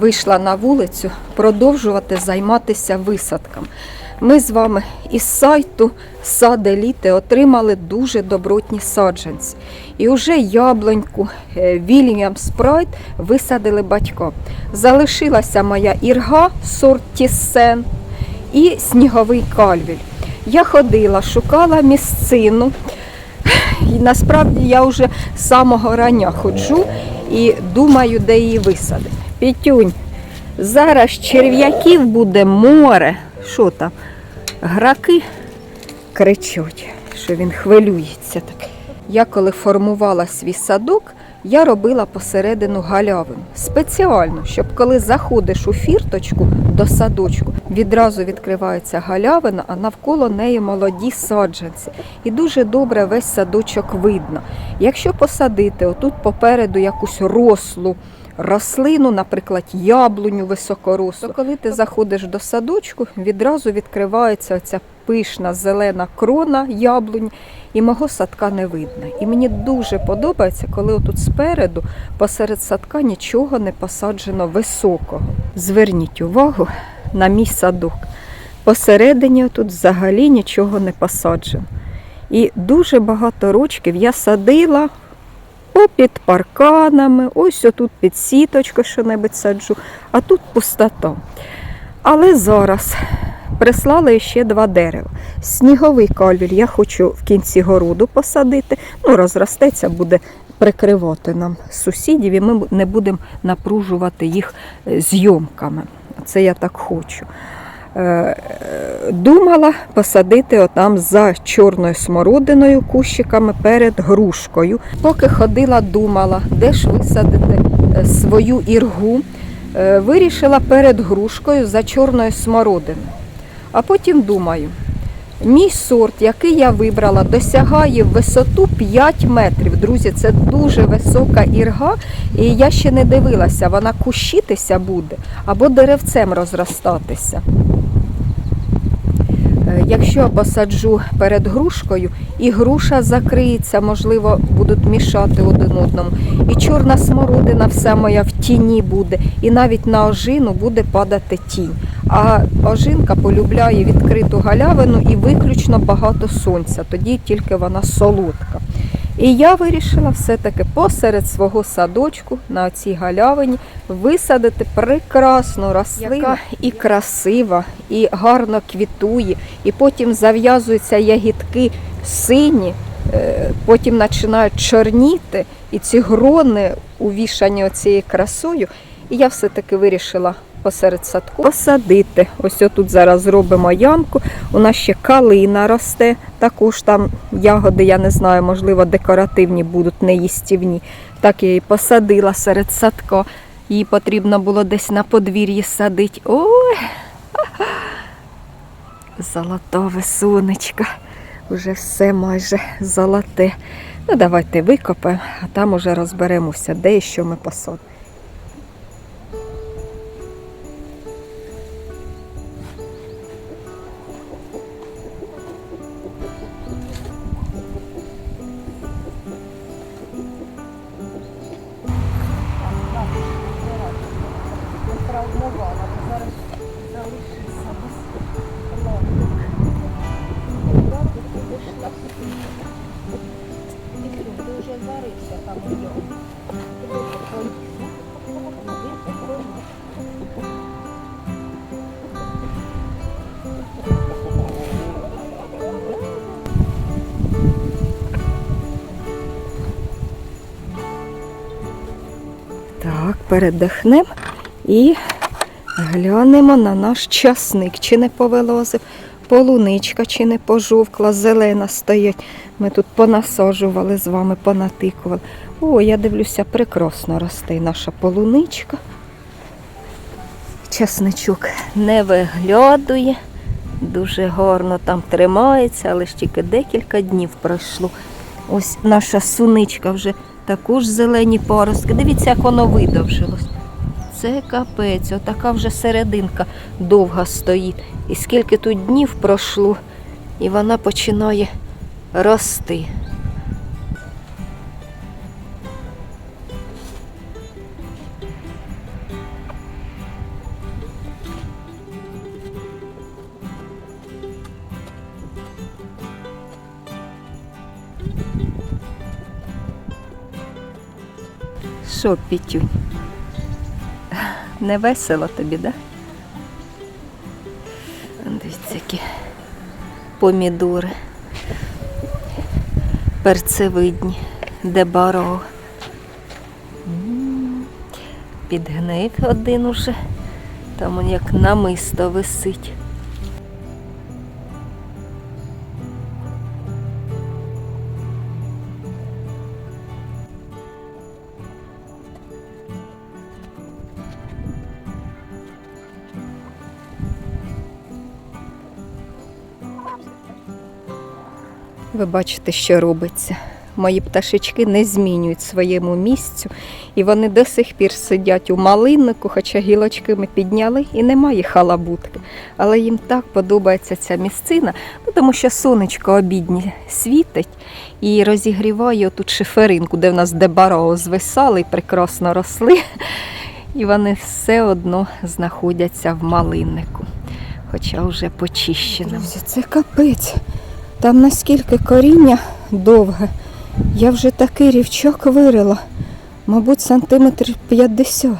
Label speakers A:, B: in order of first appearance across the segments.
A: вийшла на вулицю продовжувати займатися висадком. Ми з вами із сайту Сад Еліти отримали дуже добротні саджанці. І вже яблуньку е, Вільям Спрайт висадили батькам. Залишилася моя ірга сорт Тіссен і сніговий кальвіль. Я ходила, шукала місцину. І насправді я вже з самого рання ходжу і думаю, де її висадити. Пітюнь, зараз черв'яків буде море. Що там? Граки кричать, що він хвилюється так. Я коли формувала свій садок, я робила посередину галявину. Спеціально, щоб коли заходиш у фірточку до садочку, відразу відкривається галявина, а навколо неї молоді саджанці. І дуже добре весь садочок видно. Якщо посадити отут попереду якусь рослу рослину, наприклад, яблуню високорослу, то коли ти заходиш до садочку, відразу відкривається ця пишна зелена крона яблунь, і мого садка не видно. І мені дуже подобається, коли отут спереду посеред садка нічого не посаджено високого. Зверніть увагу на мій садок. Посередині тут взагалі нічого не посаджено. І дуже багато рочків я садила попід парканами, ось отут під сіточку що-небудь саджу, а тут пустота. Але зараз прислали ще два дерева. Сніговий кальвіль я хочу в кінці городу посадити. Ну, розростеться, буде прикривати нам сусідів, і ми не будемо напружувати їх е, зйомками. Це я так хочу. Е, Думала посадити отам за чорною смородиною кущиками перед грушкою. Поки ходила, думала, де ж висадити е, свою іргу. Е, Вирішила перед грушкою за чорною смородиною. А потім думаю, мій сорт, який я вибрала, досягає висоту 5 метрів. Друзі, це дуже висока ірга, і я ще не дивилася, вона кущитися буде або деревцем розростатися. Е, Якщо посаджу перед грушкою, і груша закриється, можливо, будуть мішати один одному. І чорна смородина вся моя в тіні буде, і навіть на ожину буде падати тінь. А ожинка полюбляє відкриту галявину і виключно багато сонця, тоді тільки вона солодка. І я вирішила все-таки посеред свого садочку на цій галявині висадити прекрасну рослину, яка і красива, і гарно квітує, і потім зав'язуються ягідки сині, е, потім починають чорніти, і ці грони увішані оцією красою. І я все-таки вирішила посеред садку посадити. Ось отут зараз зробимо ямку. У нас ще калина росте, також там ягоди, я не знаю, можливо, декоративні будуть, не їстівні. Так я її посадила серед садка. Її потрібно було десь на подвір'ї садити. Ой! Золотове сонечко. Уже все майже золоте. Ну, давайте викопаємо, а там уже розберемося, де і що ми посадимо. Передихнемо і глянемо на наш часник, чи не повилозив, полуничка, чи не пожовкла, зелена стоять. Ми тут понасаджували з вами, понатикували. О, я дивлюся, прекрасно росте наша полуничка. Часничок не виглядує, дуже гарно там тримається, але ж тільки декілька днів пройшло. Ось наша суничка вже також зелені поростки. Дивіться, як воно видовжилось. Це капець, отака вже серединка довга стоїть. І скільки тут днів пройшло, і вона починає рости. Що, Пітюнь? Не весело тобі, да? Дивіться, які помідори. Перцевидні, де баро. Підгнив один уже. Там як намисто висить. Ви бачите, що робиться. Мої пташечки не змінюють своєму місцю, і вони до сих пір сидять у малиннику, хоча гілочки ми підняли і немає халабутки. Але їм так подобається ця місцина, ну, тому що сонечко обідні світить і розігріває тут шиферинку, де в нас дебарао звисали і прекрасно росли. І вони все одно знаходяться в малиннику, хоча вже почищено. Друзі, це капець. Там наскільки коріння довге. Я вже такий рівчак вирила, мабуть, сантиметрів 50.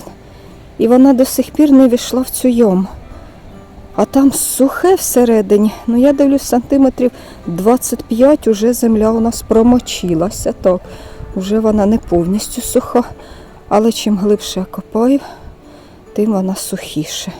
A: І вона до сих пір не війшла в цю яму. А там сухе всередині, ну я дивлюсь, сантиметрів 25 уже земля у нас промочилася. Так, уже вона не повністю суха, але чим глибше я копаю, тим вона сухіше.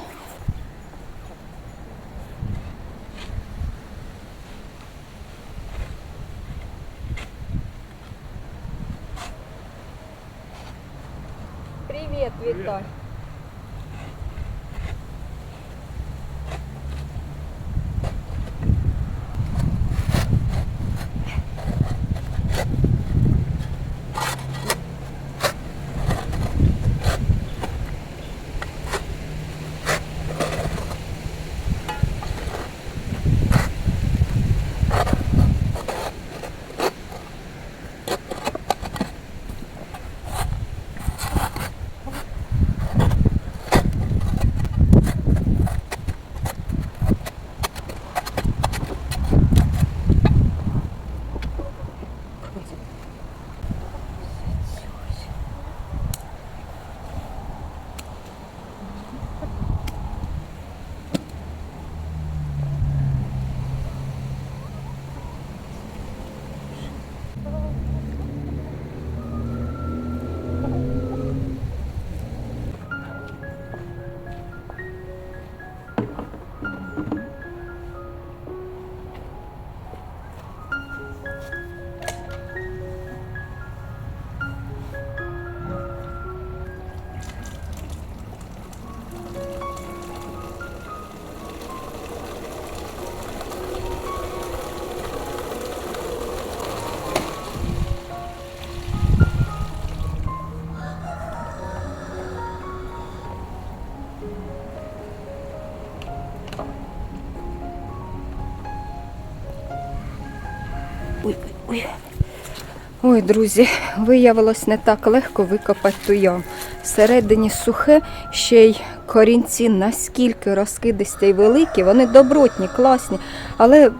A: Ой, друзі, виявилось не так легко викопати ту яму. Всередині сухе, ще й корінці наскільки розкидисті й великі, вони добротні, класні, але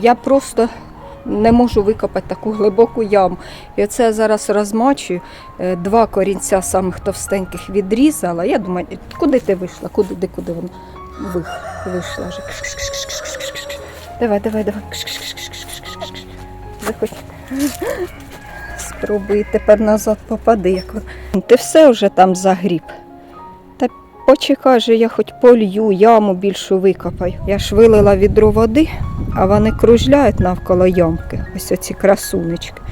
A: я просто не можу викопати таку глибоку яму. І оце я зараз розмачую. Е, Два корінця самих товстеньких відрізала. Я думаю, куди ти вийшла? Куди, де, куди вона вийшла? Давай, давай, давай. Заходь. Спробуй тепер назад попади, як. Ти все вже там загріб. Та почекай же, я хоч полью, яму більшу викопаю. Я ж вилила відро води, а вони кружляють навколо ямки, ось оці красунечки.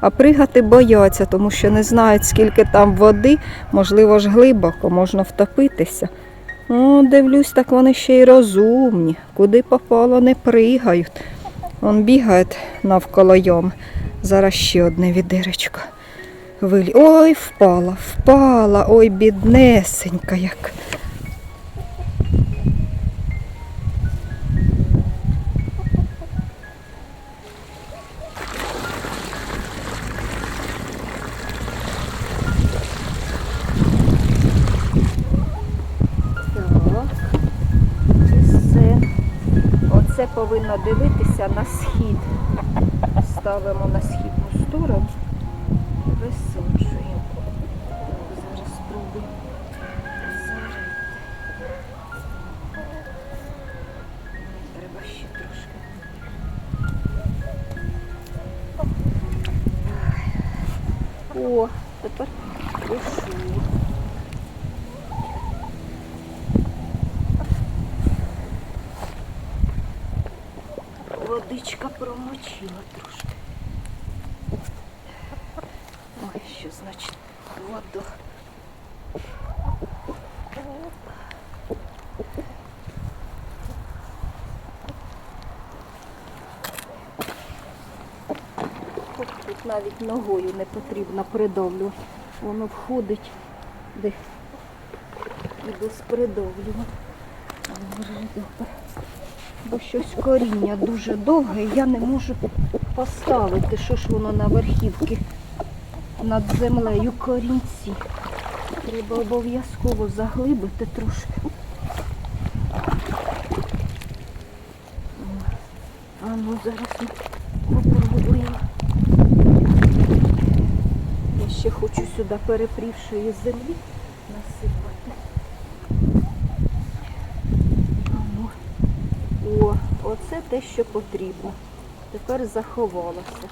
A: А пригати бояться, тому що не знають, скільки там води, можливо ж глибоко, можна втопитися. О, дивлюсь, так вони ще й розумні. Куди попало, не пригають. Он бігають навколо йом. Зараз ще одне відирочко. Вилі... Ой, впала, впала, ой, біднесенька як. Повинно дивитися на схід. Ставимо Водичка промочила трошки. Ой, що значить воду. Тут, навіть ногою не потрібно придавлювати. Воно входить де і без придавлювання. Добре. Бо щось коріння дуже довге, я не можу поставити, що ж воно на верхівці над землею корінці. Треба обов'язково заглибити трошки. А ну зараз ми попробуємо. Я ще хочу сюди перепрівшої землі насипати. Ну, О, оце те, що потрібно. Тепер заховалося.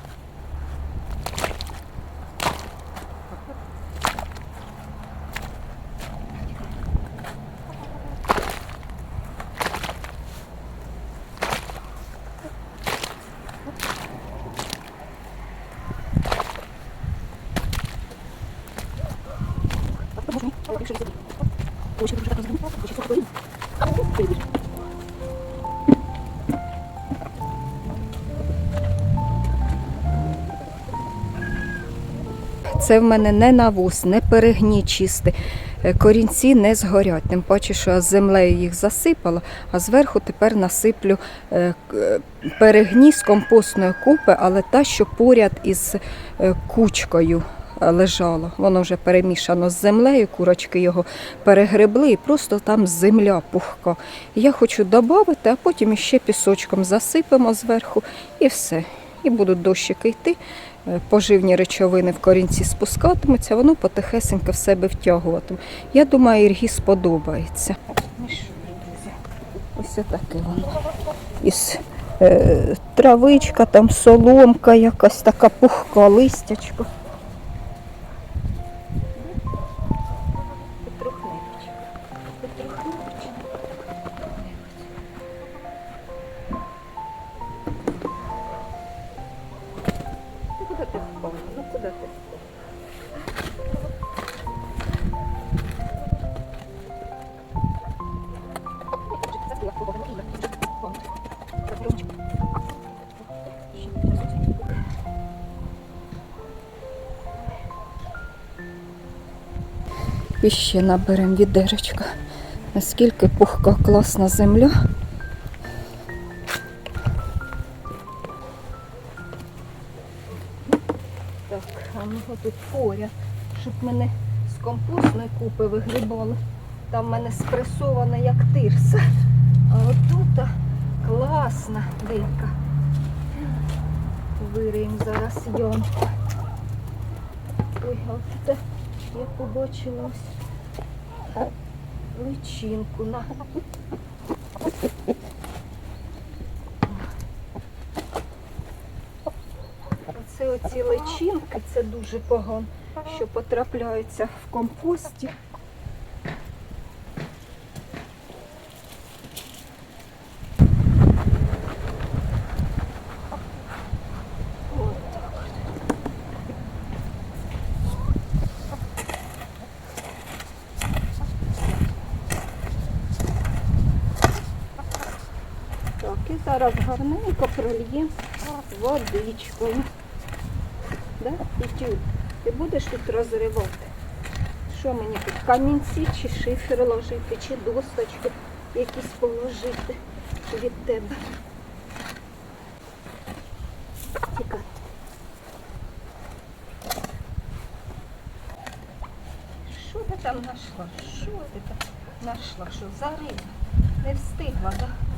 A: Це в мене не навоз, не перегні чисти. Е, Корінці не згорять. Тим паче, що з землею їх засипала, а зверху тепер насиплю е, е, перегні з компостної купи, але та, що поряд із кучкою лежала. Воно вже перемішано з землею, курочки його перегребли і просто там земля пухка. Я хочу додати, а потім іще пісочком засипемо зверху і все. І будуть дощики йти поживні речовини в корінці спускатимуться, воно потихесенько в себе втягуватиме. Я думаю, Іргі сподобається. Ось таке воно. Із е, травичка, там соломка якась така пухка, листячко. І ще наберемо відеречка. Наскільки пухка класна земля. Так, а ну тут поряд, щоб мене з компостної купи вигрібали. Там в мене спресована як тирса. А отут класна дика. Вириємо зараз ямку. Ой, а от я побачила ось личинку на. Оце оці личинки, це дуже погано, що потрапляються в компості. Зараз гарненько прольємо водичкою. Да? Тютю, ти будеш тут розривати? Що мені тут? Камінці чи шифер ложити, чи досточки якісь положити від тебе? Тікай. Що ти там знайшла? Що ти там знайшла? Що зарила? Не встигла, да?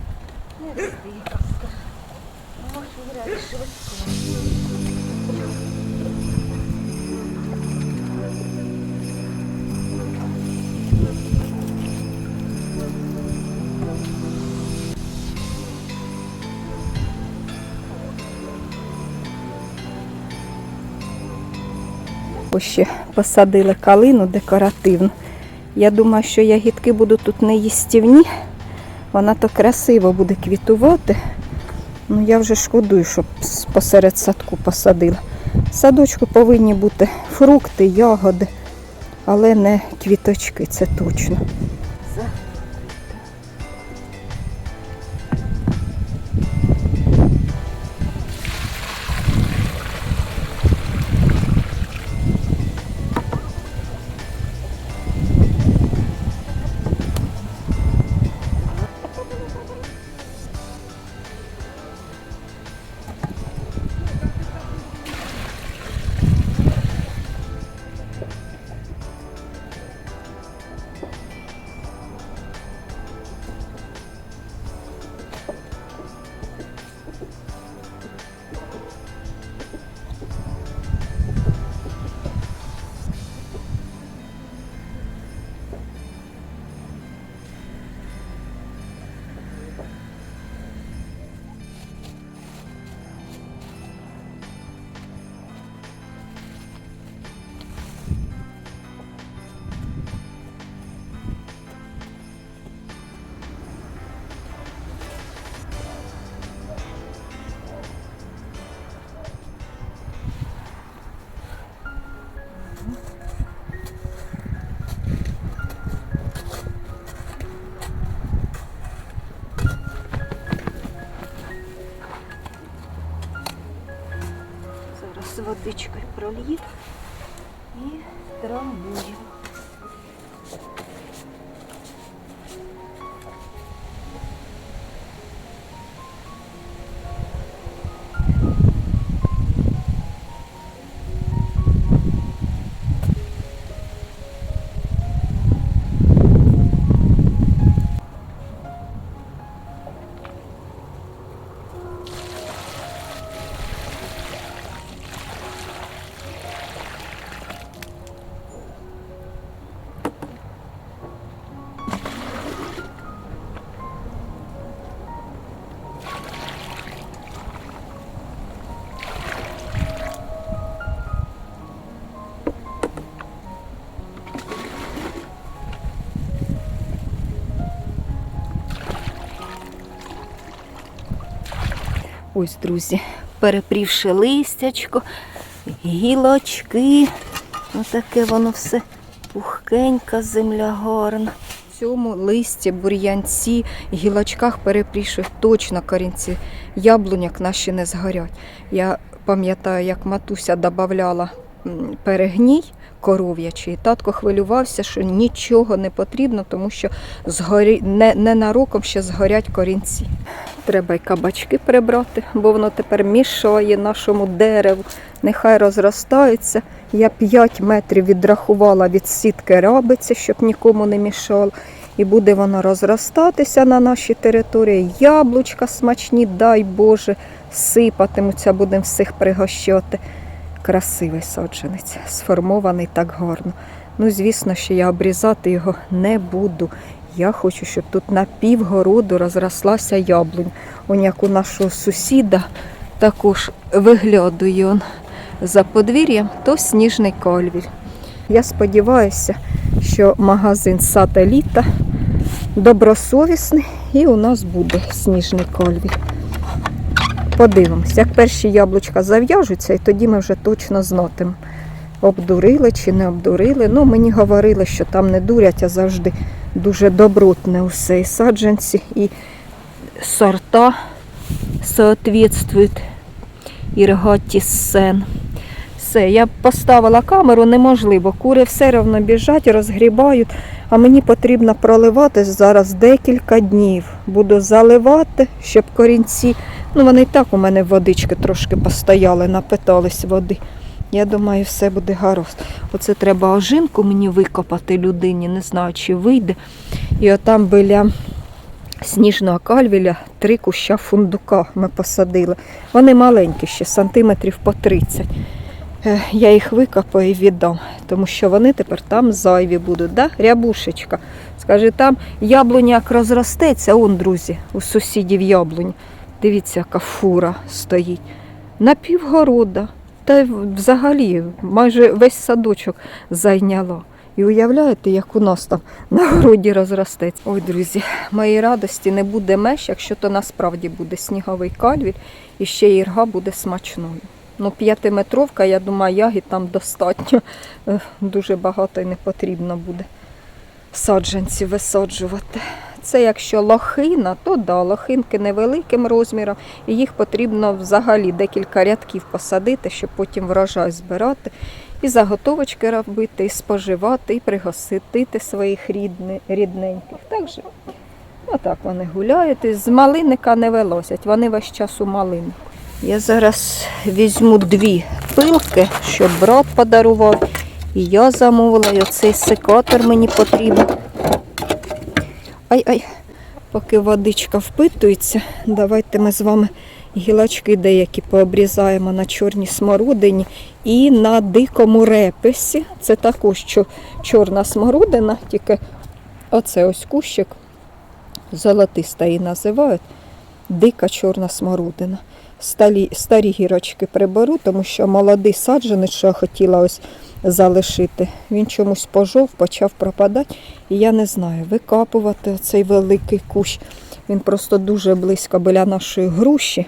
A: Ось ще посадили калину декоративну. Я думаю, що ягідки будуть тут неїстівні. Вона то красиво буде квітувати. Ну я вже шкодую, щоб посеред садку посадила. В садочку повинні бути фрукти, ягоди, але не квіточки, це точно. Водичкою пролью Ось, друзі, перепрівши листячко, гілочки. Отаке воно все пухкенька, земля гарна. В цьому листі, бур'янці, гілочках перепрівши точно корінці. Яблуняк наші не згорять. Я пам'ятаю, як матуся додавала перегній коров'ячий. Татко хвилювався, що нічого не потрібно, тому що згорі... не, ненароком ще згорять корінці. Треба й кабачки прибрати, бо воно тепер мішає нашому дереву. Нехай розростається. Я 5 метрів відрахувала від сітки рабиці, щоб нікому не мішало. І буде воно розростатися на нашій території. Яблучка смачні, дай Боже, сипатимуться, будемо всіх пригощати. Красивий саджанець, сформований так гарно. Ну, звісно, що я обрізати його не буду. Я хочу, щоб тут на півгороду розрослася яблунь. Он як у нашого сусіда також виглядує он за подвір'ям, то сніжний кольвіль. Я сподіваюся, що магазин сателіта добросовісний і у нас буде сніжний кольвіль. Подивимось, як перші яблучка зав'яжуться, і тоді ми вже точно знатимемо, обдурили чи не обдурили. Ну, мені говорили, що там не дурять, а завжди дуже добротне усе. І саджанці, і сорта соответствують Іргаті сен. Все, я поставила камеру, неможливо. Кури все одно біжать, розгрібають, а мені потрібно проливати зараз декілька днів. Буду заливати, щоб корінці. Ну, вони і так у мене водички трошки постояли, напитались води. Я думаю, все буде гаразд. Оце треба ожинку мені викопати людині, не знаю, чи вийде. І отам біля сніжного кальвіля три куща фундука ми посадили. Вони маленькі ще, сантиметрів по 30. Е, Я їх викопаю і віддам, тому що вони тепер там зайві будуть. Да? Рябушечка. Скаже, там яблуняк розростеться, он, друзі, у сусідів яблунь. Дивіться, яка фура стоїть. На півгорода. Та взагалі майже весь садочок зайняло. І уявляєте, як у нас там на городі розростеться. Ой, друзі, моїй радості не буде меж, якщо то насправді буде сніговий кальвіль і ще ірга буде смачною. Ну, п'ятиметровка, я думаю, ягід там достатньо. Дуже багато і не потрібно буде саджанців висаджувати. Це якщо лохина, то да, лохинки невеликим розміром, і їх потрібно взагалі декілька рядків посадити, щоб потім врожай збирати, і заготовочки робити, і споживати, і пригостити своїх рідни, рідненьких. Так же, отак вони гуляють. І з малинника не вилазять, вони весь час у малини. Я зараз візьму дві пилки, щоб брат подарував. І я замовила, і оцей секатор мені потрібен. Ай-ай, поки водичка впитується, давайте ми з вами гілочки деякі пообрізаємо на чорній смородині і на дикому репесі. Це також чорна смородина, тільки оце ось кущик, золотиста її називають, дика чорна смородина. Старі, старі гірочки приберу, тому що молодий саджанець, що я хотіла ось залишити, він чомусь пожов, почав пропадати. І я не знаю, викапувати цей великий кущ. Він просто дуже близько біля нашої груші.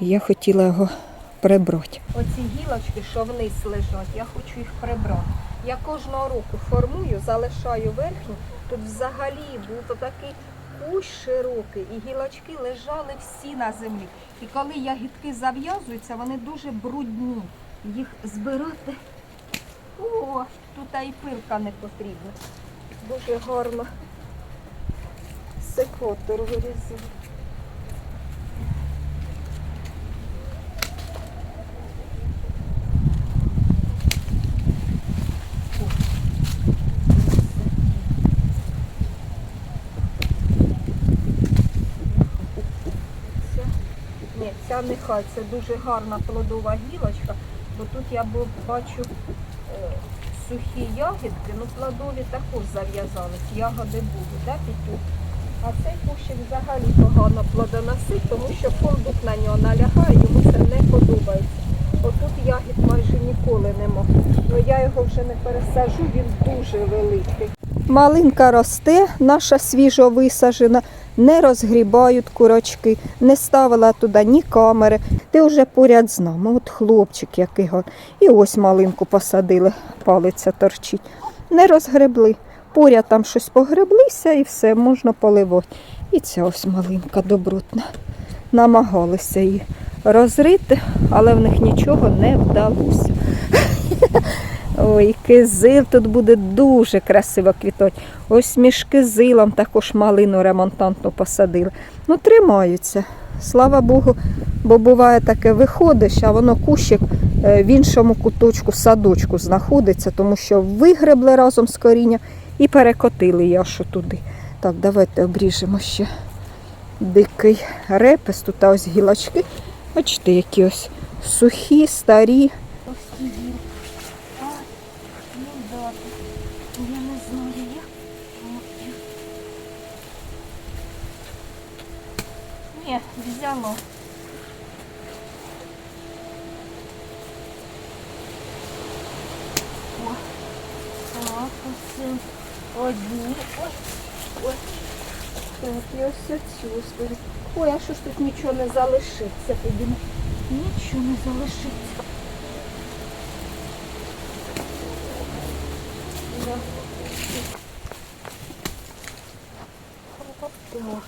A: І я хотіла його прибрати. Оці гілочки, що вниз лежать, я хочу їх прибрати. Я кожного року формую, залишаю верхню. Тут взагалі був такий кущ широкий, і гілочки лежали всі на землі. І коли ягідки зав'язуються, вони дуже брудні. Їх збирати. О, тут і пилка не потрібна. Дуже гарно. Секотор вирізав. Ця- Ні, нехай, це дуже гарна плодова гілочка, бо тут я бачу е, сухі ягідки, ну плодові також зав'язались, ягоди будуть, да, Петю? А цей кущик взагалі погано плодоносить, тому що фундук на нього налягає, йому це не подобається. Отут ягід майже ніколи нема. Ну я його вже не пересажу, він дуже великий. Малинка росте, наша свіжо висажена, не розгрібають курочки, не ставила туди ні камери. Ти вже поряд з нами. От хлопчик який. І ось малинку посадили, палиця торчить. Не розгребли. Поряд там щось погреблися і все, можна поливати. І ця ось малинка добротна. Намагалися її розрити, але в них нічого не вдалося. Ой, кизил тут буде дуже красиво квітати. Ось між кизилом також малину ремонтантну посадили. Ну, тримаються. Слава Богу, бо буває таке, виходиш, а воно кущик е, в іншому куточку садочку знаходиться, тому що вигребли разом з коріння і перекотили яшу туди. Так, давайте обріжемо ще дикий репес. Тут ось гілочки. Бачите, які ось сухі, старі. Взяло. О, так, оце одні. Ой, ось. Так, і ось оцю. Ой, а що ж тут нічого не залишиться? Тоді нічого не залишиться. Да. Так.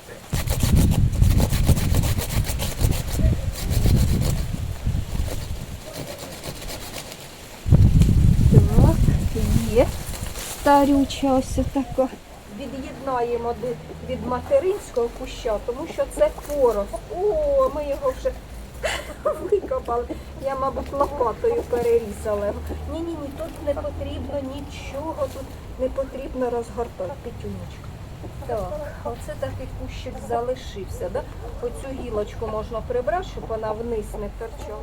A: Так, є старюча ось така. Від'єднаємо від- материнського куща, тому що це порост. О, ми його вже викопали. Я, мабуть, лопатою перерізала. Ні-ні, ні, тут не потрібно нічого, тут не потрібно розгортати. Петюнечка. Так, оце такий кущик залишився. Да? Оцю гілочку можна прибрати, щоб вона вниз не торчала.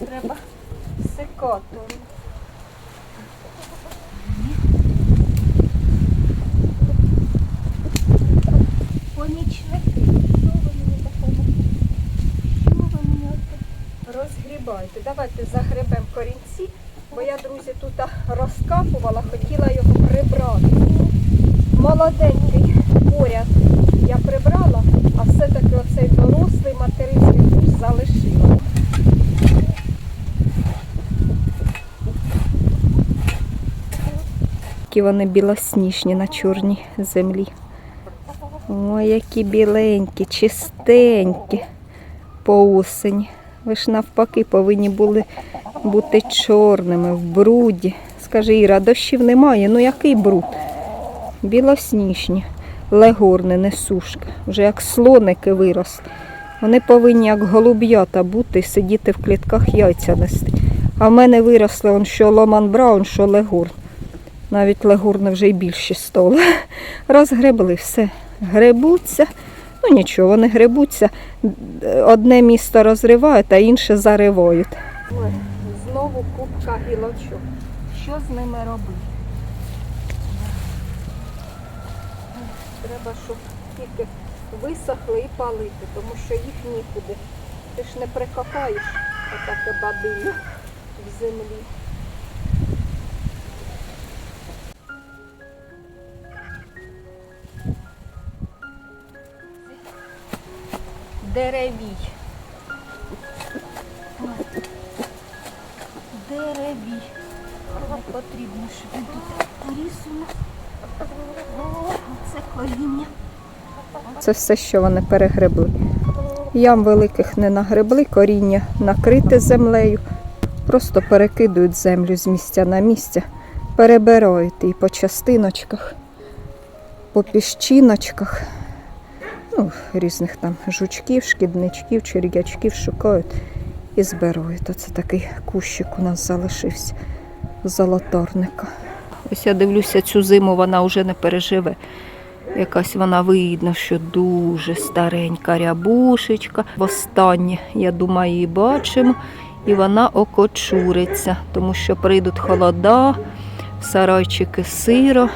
A: Це треба секатором. Помічники. Що ви мені допомогли? Що ви мені Давайте, давайте загребемо корінці, бо я, друзі, тут розкапувала, хотіла його прибрати. Молоденький поряд я прибрала, а все-таки оцей дорослий материнський кущ залишила. Які вони білосніжні на чорній землі. Ой, які біленькі, чистенькі по осені. Ви ж навпаки повинні були бути чорними в бруді. Скажи, Іра, дощів немає, ну який бруд? Білосніжні, легорни, не сушки. Вже як слоники виросли. Вони повинні як голуб'ята бути і сидіти в клітках яйця нести. А в мене виросли он що Ломан Браун, що Легурн. Навіть легурни вже й більші стали. Розгребли все. Гребуться. Ну нічого, вони гребуться. Одне місто розривають, а інше заривають. Знову кубка гілочок. Що з ними робити? Треба, щоб тільки висохли і палити, тому що їх нікуди. Ти ж не прикопаєш отаке бадилля в землі. Деревій. Деревій. Не потрібно, щоб він тут порісує. О, це коріння. Це все, що вони перегребли. Ям великих не нагребли, коріння накрите землею. Просто перекидують землю з місця на місце, перебирають і по частиночках, по піщиночках ну, різних там жучків, шкідничків, черв'ячків шукають і збирають. Оце такий кущик у нас залишився золоторника. Ось я дивлюся, цю зиму вона вже не переживе. Якась вона видно, що дуже старенька рябушечка. Востаннє, я думаю, її бачимо. І вона окочуриться, тому що прийдуть холода, сарайчики сиро.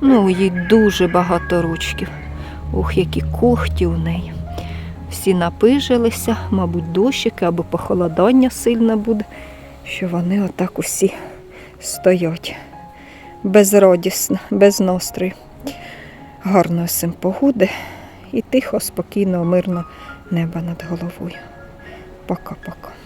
A: Ну, їй дуже багато ручків. Ух, які когті у неї. Всі напижилися, мабуть, дощики або похолодання сильне буде, що вони отак усі стоять. Безрадісно, без настрою. Гарної всім погоди і тихо, спокійно, мирно небо над головою. Пока-пока.